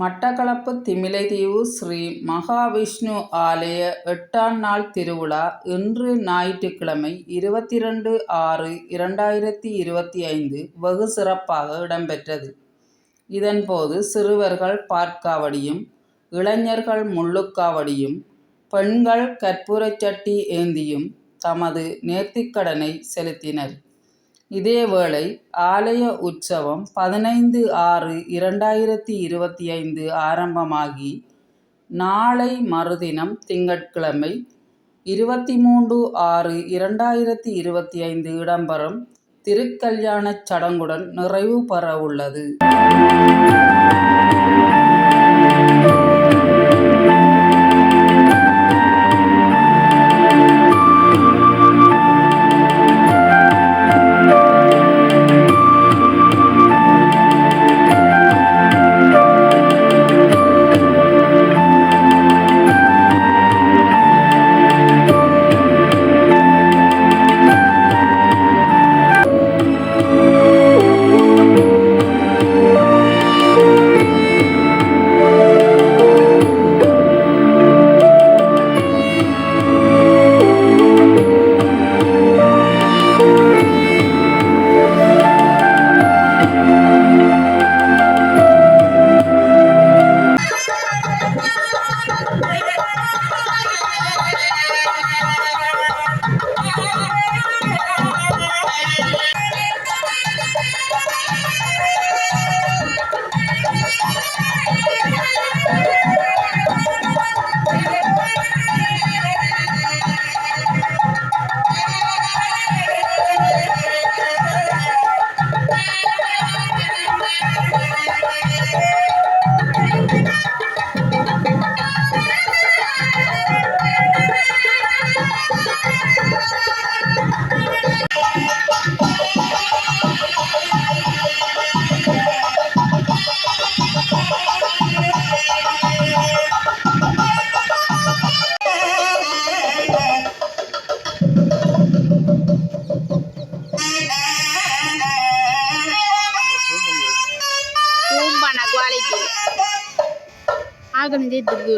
மட்டக்களப்பு திமிலைதீவு ஸ்ரீ மகாவிஷ்ணு ஆலய எட்டாம் நாள் திருவிழா இன்று ஞாயிற்றுக்கிழமை இருபத்தி ரெண்டு ஆறு இரண்டாயிரத்தி இருபத்தி ஐந்து வெகு சிறப்பாக இடம்பெற்றது. இதன்போது சிறுவர்கள் பாற்காவடியும் இளைஞர்கள் முள்ளுக்காவடியும் பெண்கள் கற்பூரச்சட்டி ஏந்தியும் தமது நேர்த்திக்கடனை செலுத்தினர். இதேவேளை ஆலய உற்சவம் பதினைந்து ஆறு இரண்டாயிரத்தி இருபத்தி ஐந்து ஆரம்பமாகி நாளை மறுதினம் திங்கட்கிழமை இருபத்தி மூன்று ஆறு இரண்டாயிரத்தி இருபத்தி ஐந்து இடம்பெறும் திருக்கல்யாணச் சடங்குடன் நிறைவு பெறவுள்ளது. నాకు వాళ్ళకి ఆగని దిద్దు